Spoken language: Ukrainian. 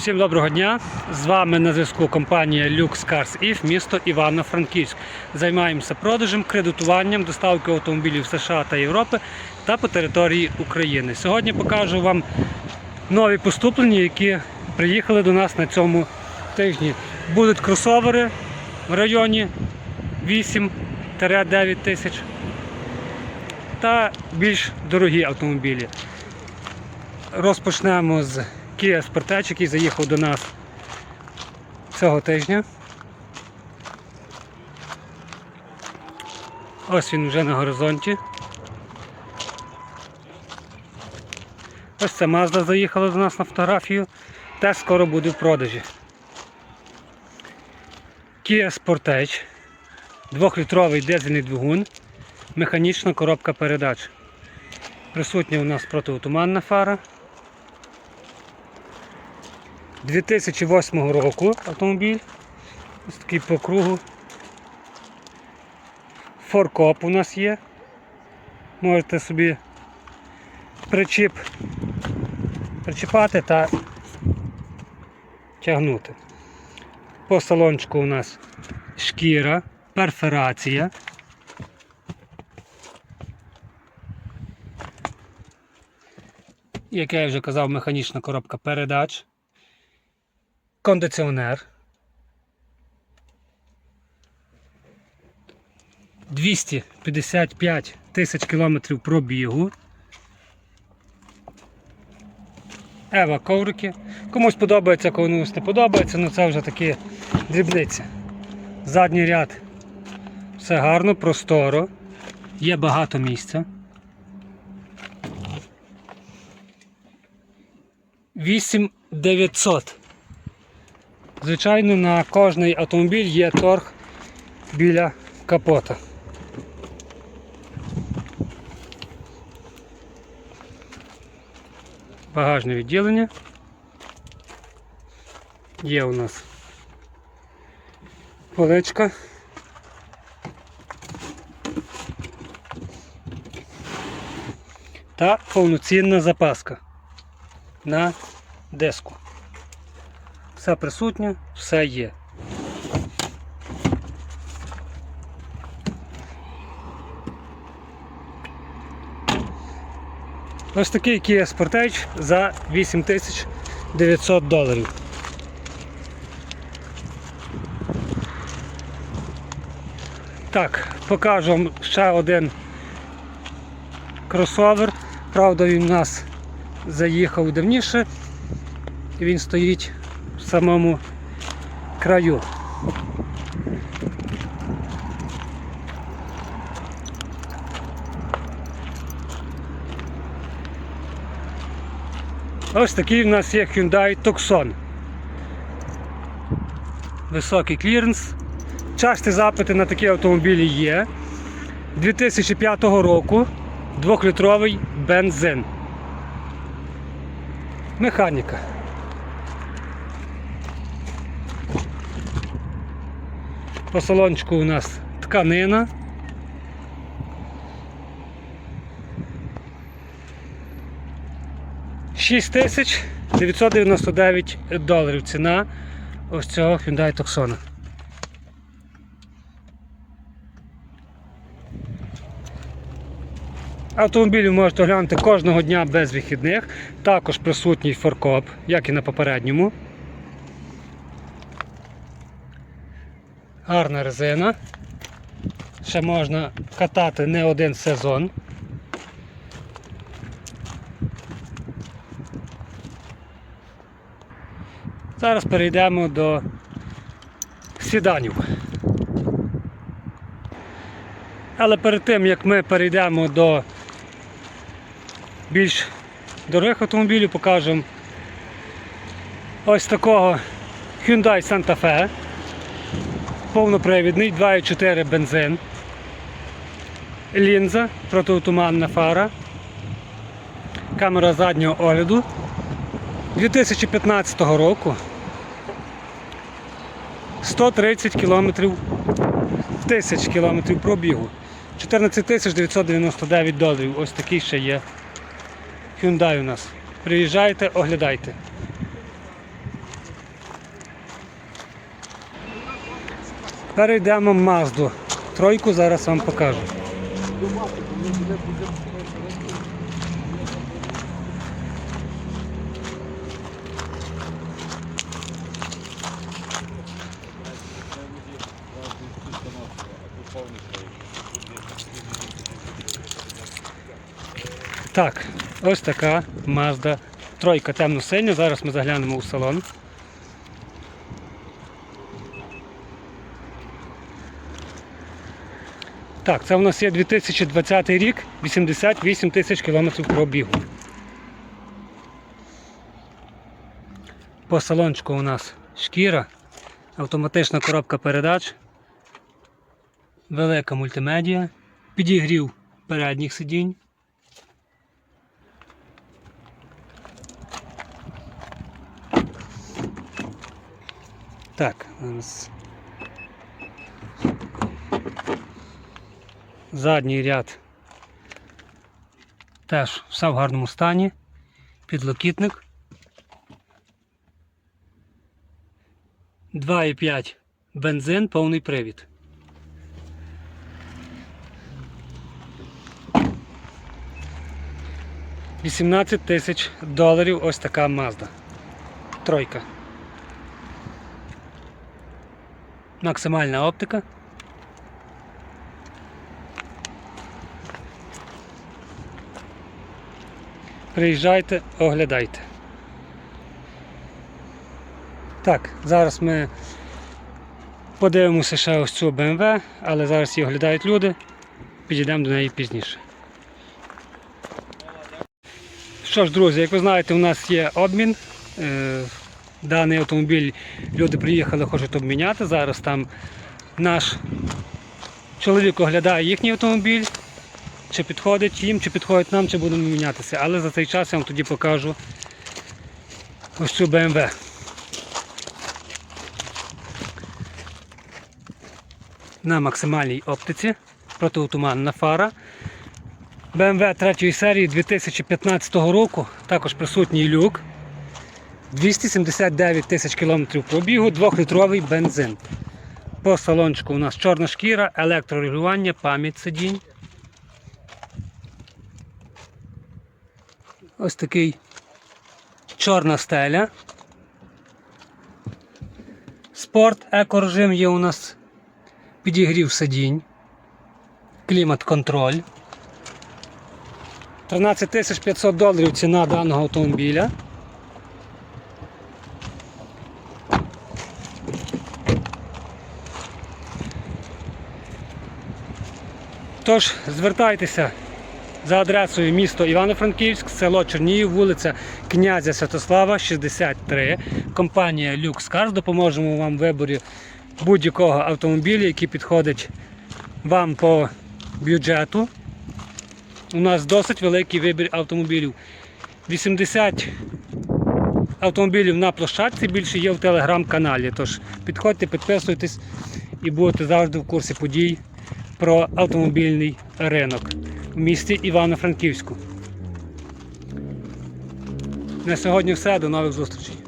Всім доброго дня! З вами на зв'язку компанія Lux Cars If, місто Івано-Франківськ. Займаємося продажем, кредитуванням, доставкою автомобілів США та Європи та по території України. Сьогодні покажу вам нові поступлення, які приїхали до нас на цьому тижні. Будуть кросовери в районі 8-9 тисяч та більш дорогі автомобілі. Розпочнемо з Kia Sportage, який заїхав до нас цього тижня. Ось він вже на горизонті. Ось ця Mazda заїхала до нас на фотографію. Теж скоро буде в продажі. Kia Sportage. Двохлітровий дизельний двигун, механічна коробка передач. Присутня у нас протиотуманна фара. 2008 року автомобіль. Ось такий по кругу. Форкоп у нас є. Можете собі причіп причіпати та тягнути. По салончику у нас шкіра, перфорація. Як я вже казав, механічна коробка передач кондиціонер. 255 тисяч кілометрів пробігу. Ева коврики. Комусь подобається, комусь не подобається, але це вже такі дрібниці. Задній ряд. Все гарно, просторо. Є багато місця. 8900. Звичайно, на кожний автомобіль є торг біля капота. Багажне відділення. Є у нас поличка. Та повноцінна запаска на диску. Все присутнє, все є. Ось такий Kia Sportage за 8900 доларів. Так, покажу вам ще один кросовер. Правда, він у нас заїхав давніше. Він стоїть в самому краю. Ось такий в нас є Hyundai Tucson. Високий кліренс. Часті запити на такі автомобілі є. 2005 року 2-літровий бензин. Механіка. По салончику у нас тканина. Шість тисяч 999 доларів ціна ось цього Hyundai Tucson. Автомобіль ви можете оглянути кожного дня без вихідних. Також присутній форкоп, як і на попередньому. Гарна резина. Ще можна катати не один сезон. Зараз перейдемо до сіданів. Але перед тим як ми перейдемо до більш дорогих автомобілів, покажемо ось такого Hyundai Santa Fe. Повнопривідний 2,4 бензин. Лінза, протиотуманна фара. Камера заднього огляду. 2015 року. 130 кілометрів тисяч кілометрів пробігу. 14 тисяч 999 доларів. Ось такий ще є Hyundai у нас. Приїжджайте, оглядайте. Перейдемо Мазду. Тройку зараз вам покажу. Так, ось така Mazda тройка темно-синя. Зараз ми заглянемо у салон. Так, це у нас є 2020 рік, 88 тисяч кілометрів пробігу. По салончику у нас шкіра, автоматична коробка передач, велика мультимедіа, підігрів передніх сидінь. Так, зараз. Задній ряд теж все в гарному стані. Підлокітник. 2,5 бензин, повний привід. Вісімнадцять тисяч доларів ось така Mazda. Тройка. Максимальна оптика. Приїжджайте, оглядайте. Так, зараз ми подивимося ще ось цю BMW, але зараз її оглядають люди. Підійдемо до неї пізніше. Що ж, друзі, як ви знаєте, у нас є обмін. Е, Даний автомобіль люди приїхали, хочуть обміняти. Зараз там наш чоловік оглядає їхній автомобіль, чи підходить їм, чи підходить нам, чи будемо мінятися. Але за цей час я вам тоді покажу ось цю BMW. На максимальній оптиці протиотуманна фара. BMW 3 серії 2015 року, також присутній люк. 279 тисяч кілометрів пробігу, 2-літровий бензин. По салончику у нас чорна шкіра, електрорегулювання, пам'ять сидінь. Ось такий чорна стеля. Спорт, екорежим є у нас підігрів сидінь, клімат-контроль. 13 тисяч 500 доларів ціна даного автомобіля. Тож звертайтеся за адресою місто Івано-Франківськ, село Чернігів, вулиця князя Святослава, 63. Компанія Lux Cars. Допоможемо вам в виборі будь-якого автомобіля, який підходить вам по бюджету. У нас досить великий вибір автомобілів. 80 автомобілів на площадці більше є в телеграм-каналі. Тож підходьте, підписуйтесь і будете завжди в курсі подій про автомобільний ринок в місті Івано-Франківську. На сьогодні все. До нових зустрічей.